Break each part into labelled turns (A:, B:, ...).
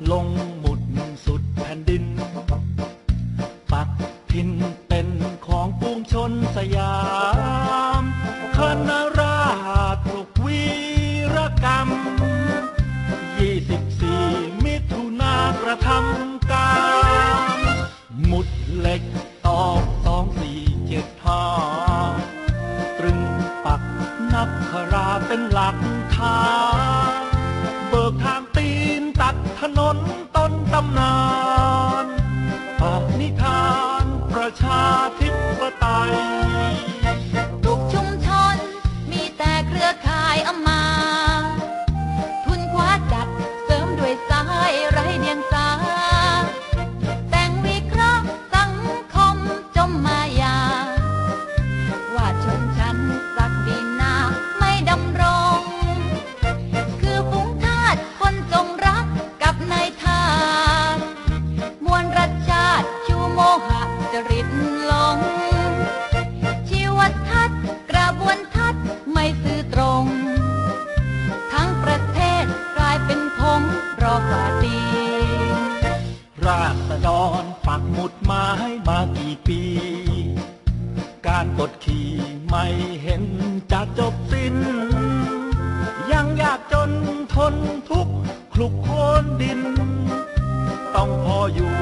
A: 龙。 ถนนต้นตำ
B: นาน
A: ออกนิทานประชา ยา
B: กจนทนทุกข์คลุกโคลนดิน ต้องพออยู่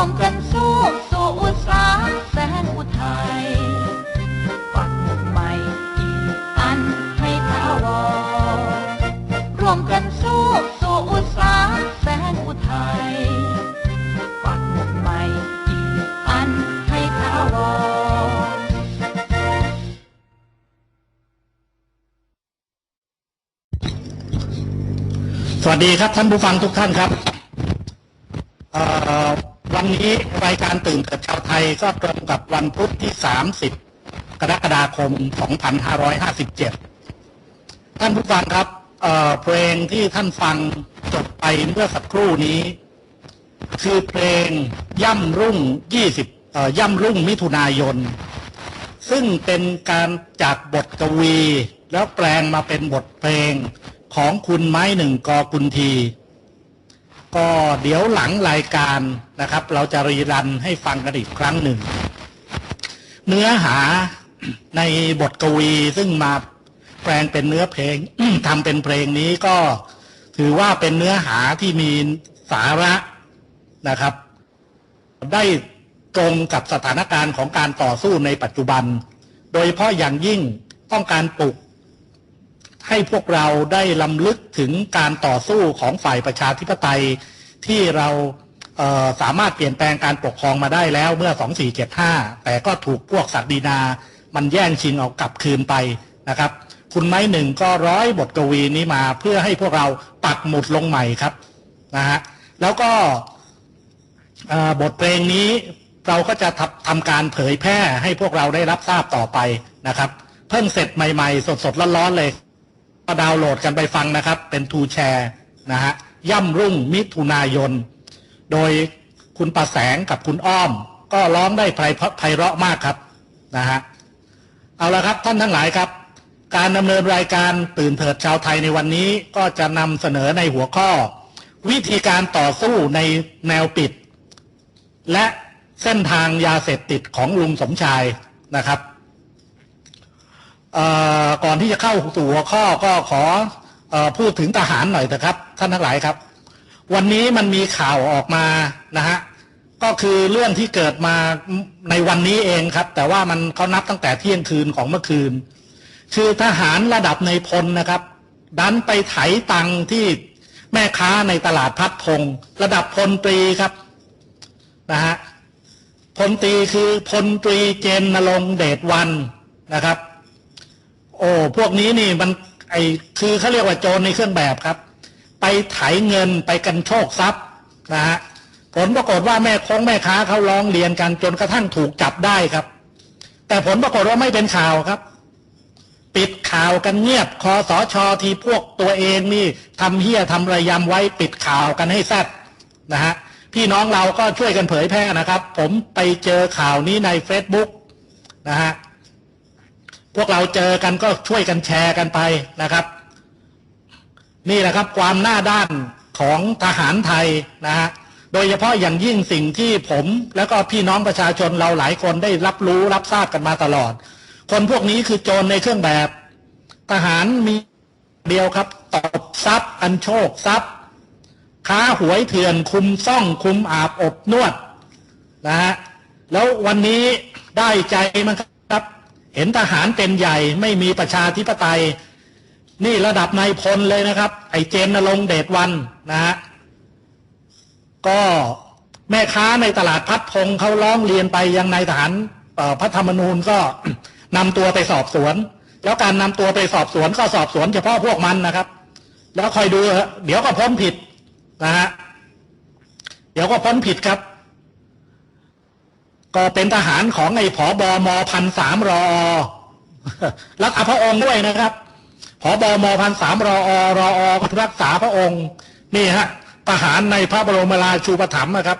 A: วมกันสู้สู่อุตสาหแสงอุทัยปักหมุดใหม่อีกอันให้ทาวรร่วมกันสู้สู่อุตสาหแสงอุทัยปักหมุดใหม่อีกอันให้ทาวร
C: สวัสดีครับท่านผู้ฟังทุกท่านครับ วันนี้รายการตื่นเกิดชาวไทยก็ตรงกับวันพุธที่ 30 กรกฎาคม 2557 ท่านผู้ฟังครับเเพลงที่ท่านฟังจบไปเมื่อสักครู่นี้ คือเพลงย่ำรุ่ง 20 ย่ำรุ่งมิถุนายน ซึ่งเป็นการจากบทกวีแล้วแปลงมาเป็นบทเพลงของคุณไม้หนึ่งกอกุนที ก็เดี๋ยวหลังรายการนะครับ เราจะรีรันให้ฟังกันอีกครั้งหนึ่ง เนื้อหาในบทกวีซึ่งมาแปลงเป็นเนื้อเพลงทำเป็นเพลงนี้ก็ถือว่าเป็นเนื้อหาที่มีสาระนะครับ ได้ตรงกับสถานการณ์ของการต่อสู้ในปัจจุบัน โดยเฉพาะอย่างยิ่งต้องการปลุก ให้พวกเราได้ลำลึกถึงการต่อสู้ของฝ่ายประชาธิปไตย ที่เราเสามารถเปลี่ยนแปลงการปกครองมาได้แล้วเมื่อ 2475 แต่ก็ถูกพวกศักดินา มันแย่งชิงเอากลับคืนไปนะครับ คุณไม้หนึ่งก็ร้อยบทกวีนี้มาเพื่อให้พวกเราปักหมุดลงใหม่ครับนะฮะแล้วก็บทเพลงนี้เราก็จะทำทำการเผยแพร่ให้พวกเราได้รับทราบต่อไปนะครับ เพิ่งเสร็จใหม่ ๆ สดๆร้อนๆเลย ก็ดาวน์โหลดกันไปฟังนะครับ เป็นทูแชร์นะฮะย่ำรุ่งมิถุนายน โดยคุณประแสงกับคุณอ้อม ก็ร้องได้ไพเราะไพเราะมากครับนะฮะเอาละครับท่านทั้งหลายครับ การดำเนินรายการตื่นเถิดชาวไทยในวันนี้ก็จะนำเสนอในหัวข้อ วิธีการต่อสู้ในแนวปิด และเส้นทางยาเสพติดของลุงสมชายนะครับ ก่อนที่จะเข้าสู่หัวข้อก็ขออพูดถึงทหารหน่อยเถอะครับ ท่านทั้งหลายครับ วันนี้มันมีข่าวออกมานะฮะก็คือเรื่องที่เกิดมาในวันนี้เองครับ แต่ว่ามันเขานับตั้งแต่เที่ยงคืนของเมื่อคืน คือทหารระดับในพลนะครับ ดันไปไถตังที่แม่ค้าในตลาดพัดพง ระดับพลตรีครับนะฮะพลตรีคือพลตรีเจนนรงเดชวันนะครับ โอ้พวกนี้นี่มันไอคือเขาเรียกว่าโจรในเครื่องแบบครับ ไปไถเงินไปกันโชคทรัพย์นะฮะผลปรากฏว่าแม่คงแม่ค้าเขาร้องเรียนกันจนกระทั่งถูกจับได้ครับ แต่ผลปรากฏว่าไม่เป็นข่าวครับ ปิดข่าวกันเงียบคอสอชอที่พวกตัวเองนี่ทำเฮี้ยทำระยำไว้ปิดข่าวกันให้แซดนะฮะพี่น้องเราก็ช่วยกันเผยแพร่นะครับ ผมไปเจอข่าวนี้ใน Facebook นะฮะ พวกเราเจอกันก็ช่วยกันแชร์กันไปนะครับ นี่แหละครับความหน้าด้านของทหารไทยนะฮะโดยเฉพาะอย่างยิ่งสิ่งที่ผมแล้วก็พี่น้องประชาชนเราหลายคนได้รับรู้รับทราบกันมาตลอด คนพวกนี้คือโจรในเครื่องแบบ ทหารมีเดียวครับตบทรัพย์ อันโชคทรัพย์ ค้าหวยเถื่อนคุมซ่องคุมอาบอบนวดนะฮะแล้ววันนี้ได้ใจมั้งครับ เห็นทหารเป็นใหญ่ไม่มีประชาธิปไตย นี่ระดับนายพลเลยนะครับ ไอเจนนรงเดชวันนะฮะก็แม่ค้าในตลาดพัดพงเขาร้องเรียนไปยังนายทหารพระธรรมนูญก็นำตัวไปสอบสวน แล้วการนำตัวไปสอบสวนก็สอบสวนเฉพาะพวกมันนะครับ แล้วคอยดูเดี๋ยวก็พ้นผิดนะฮะเดี๋ยวก็พ้นผิดครับ ก็เป็นทหารของไอ้ผอบอมพันสามรอรักษาพระองค์ด้วยนะครับผอบอมพันสามรอรอรักษาพระองค์ นี่ฮะทหารในพระบรมราชูปถัมภ์นะครับ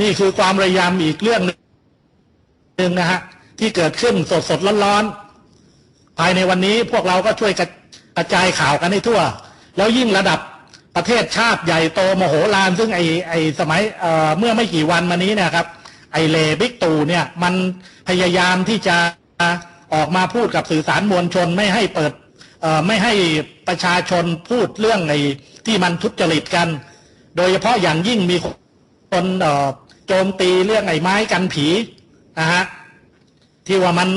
C: นี่คือความระยำอีกเรื่องหนึ่งนะฮะที่เกิดขึ้นสดสดร้อนๆภายในวันนี้พวกเราก็ช่วยกระจายข่าวกันให้ทั่ว แล้วยิ่งระดับประเทศชาติใหญ่โตมโหฬารซึ่งไอไอสมัยเอ่อเมื่อไม่กี่วันมานี้เนะครับ ไอเลบิ๊กตูเนี่ยมันพยายามที่จะออกมาพูดกับสื่อสารมวลชนไม่ให้เปิดไม่ให้ประชาชนพูดเรื่องไอที่มันทุจริตกัน โดยเฉพาะอย่างยิ่งมีคนโจมตีเรื่องไอ้ไม้กันผีนะฮะที่ว่ามัน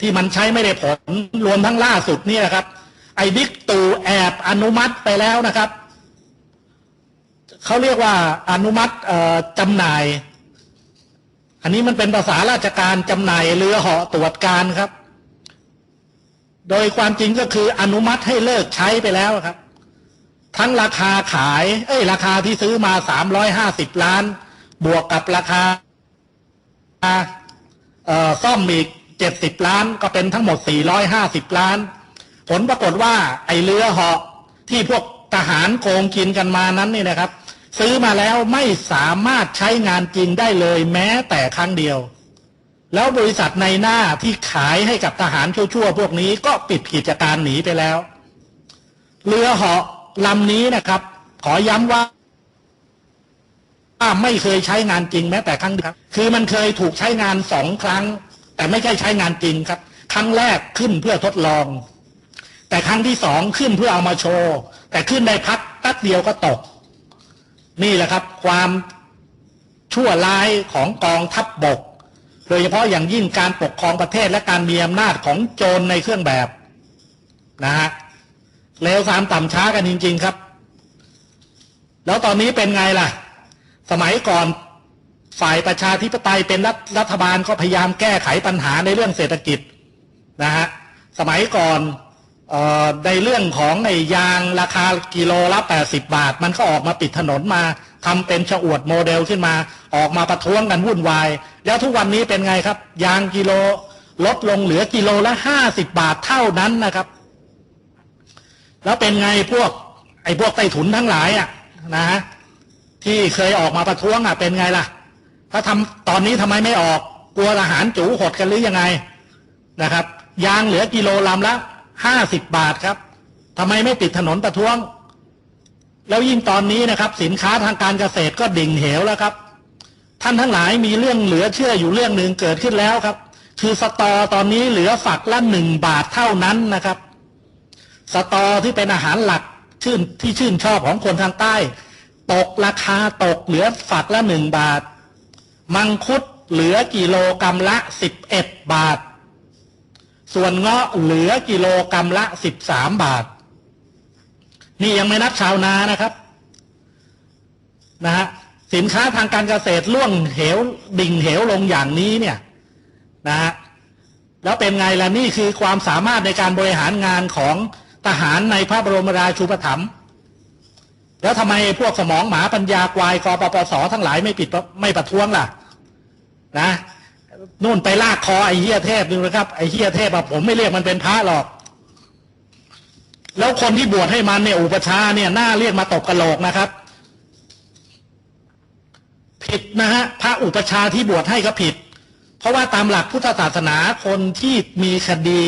C: ที่มันใช้ไม่ได้ผลรวมทั้งล่าสุดนี่ยครับ ไอ้บิ๊กตู่แอบอนุมัติไปแล้วนะครับ เขาเรียกว่าอนุมัติจำหน่าย อันนี้มันเป็นภาษาราชการจำหน่ายเรือเหาะตรวจการครับ โดยความจริงก็คืออนุมัติให้เลิกใช้ไปแล้วครับ ทั้งราคาขาย เอ้ย ราคาที่ซื้อมาสามร้อยห้าสิบล้าน บวกกับราคาซ่อมอีกเจ็ดสิบล้าน ก็เป็นทั้งหมดสี่ร้อยห้าสิบล้าน ผลปรากฏว่า ไอเรือเหาะที่พวกทหารโกงกินกันมานั้นนี่นะครับ ซื้อมาแล้วไม่สามารถใช้งานจริงได้เลยแม้แต่ครั้งเดียว แล้วบริษัทในหน้าที่ขายให้กับทหารชั่วๆพวกนี้ก็ปิดกิจการหนีไปแล้ว เรือเหาะลำนี้นะครับ ขอย้ำว่าไม่เคยใช้งานจริงแม้แต่ครั้งเดียวครับคือมันเคยถูกใช้งานสองครั้ง แต่ไม่ใช่ใช้งานจริงครับ ครั้งแรกขึ้นเพื่อทดลอง แต่ครั้งที่สองขึ้นเพื่อเอามาโชว์ แต่ขึ้นได้พักแป๊บเดียวก็ตก นี่แหละครับความชั่วร้ายของกองทัพบบก โดยเฉพาะอย่างยิ่งการปกครองประเทศและการมีอำนาจของโจรในเครื่องแบบนะฮะเลวสามต่ำช้ากันจริง ๆครับ แล้วตอนนี้เป็นไงล่ะ สมัยก่อนฝ่ายประชาธิปไตยเป็นรัฐรัฐบาลก็พยายามแก้ไขปัญหาในเรื่องเศรษฐกิจนะฮะสมัยก่อน ในเรื่องของไอ้ยางราคากิโลละ 80 บาท มันก็ออกมาปิดถนนมาทำเป็นฉอวดโมเดลขึ้นมา ออกมาประท้วงกันวุ่นวาย แล้วทุกวันนี้เป็นไงครับ ยางกิโลลดลงเหลือกิโลละ 50 บาทเท่านั้นนะครับ แล้วเป็นไงพวก ไอ้พวกไต้ถุนทั้งหลายอะนะที่เคยออกมาประท้วงอะเป็นไงล่ะ ถ้าทำตอนนี้ทำไมไม่ออกกลัวอาหารจูหดกันหรือยังไงนะครับ ยางเหลือกิโลลำละ ห้าสิบบาทครับทำไมไม่ปิดถนนประท้วง แล้วยิ่งตอนนี้นะครับ สินค้าทางการเกษตรก็ดิ่งเหวแล้วครับ ท่านทั้งหลายมีเรื่องเหลือเชื่ออยู่เรื่องหนึ่งเกิดขึ้นแล้วครับ คือสตอตอนนี้เหลือฝักละหนึ่งบาทเท่านั้นนะครับ สตอที่เป็นอาหารหลักชื่นที่ชื่นชอบของคนทางใต้ ตกราคาตกเหลือฝักละหนึ่งบาท มังคุดเหลือกิโลกรรัมละสิบเอ็ดบาท ส่วนเงาะเหลือกิโลกรรัมละสิบสามบาท นี่ยังไม่นับชาวนานะครับนะฮะสินค้าทางการเกษตรล่วงเหวดิ่งเหวลงอย่างนี้เนี่ยนะฮะแล้วเป็นไงล่ะนี่คือความสามารถในการบริหารงานของทหารในพระบรมราชูปถัมภ์แล้วทำไมพวกสมองหมาปัญญาควายกปปสทั้งหลายไม่ปิดไม่ประท้วงล่ะ นะ นู่นไปลากคอไอ้เฮียเทพดูนะครับไอ้เฮียเทพอะผมไม่เรียกมันเป็นพระหรอก แล้วคนที่บวชให้มันเนี่ยอุปชาเนี่ยน่าเรียกมาตกกระโหลกนะครับ ผิดนะฮะพระอุปชาที่บวชให้ก็ผิด เพราะว่าตามหลักพุทธศาสนาคนที่มีคดี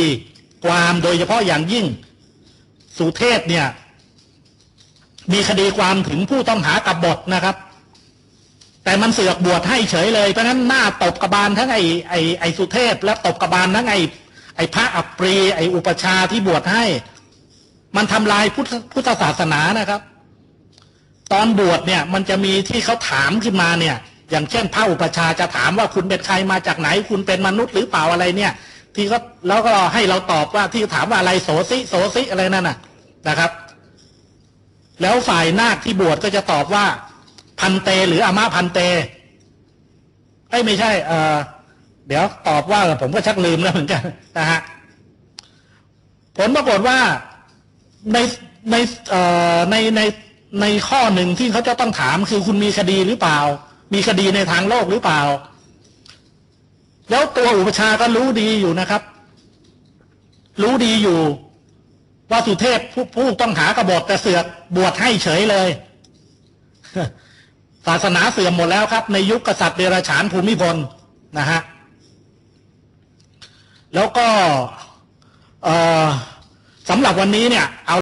C: ความโดยเฉพาะอย่างยิ่งสุเทพเนี่ย มีคดีความถึงผู้ต้องหากับบทนะครับ แต่มันเสือกบวชให้เฉยเลยเพราะนั้นหน้าตบกระบาลทั้งไอ้ไอ้ไอ้สุเทพ และตบกระบาลทั้งไอ้ไอ้พระอัปรีไอ้อุปชาที่บวชให้ มันทำลายพุทธพุทธศาสนานะครับ ตอนบวชเนี่ยมันจะมีที่เขาถามขึ้นมาเนี่ย อย่างเช่น พระอุปชาจะถามว่าคุณเป็นใครมาจากไหน คุณเป็นมนุษย์หรือเปล่าอะไรเนี่ย ที่เขาแล้วก็ให้เราตอบว่าที่ถามว่าอะไรโสซิโสซิอะไรนั่นน่ะนะครับ แล้วฝ่ายนาคที่บวชก็จะตอบว่า พันเต หรืออามาพันเตไอ้ยไม่ใช่เออเดี๋ยวตอบว่าผมก็ชักลืมแล้วเหมือนกันนะฮะผลปรากฏว่าในในเอ่อในในในข้อหนึ่งที่เขาจะต้องถามคือคุณมีคดีหรือเปล่า มีคดีในทางโลกหรือเปล่า แล้วตัวอุปชาก็รู้ดีอยู่นะครับ รู้ดีอยู่ ว่าสุเทพผู้ผู้ต้องหากระบฏแต่เสือกบวชให้เฉยเลย ศาสนาเสื่อมหมดแล้วครับ ในยุคกษัตริย์เดรัจฉานภูมิพลนะฮะแล้วก็สำหรับวันนี้เนี่ยเอา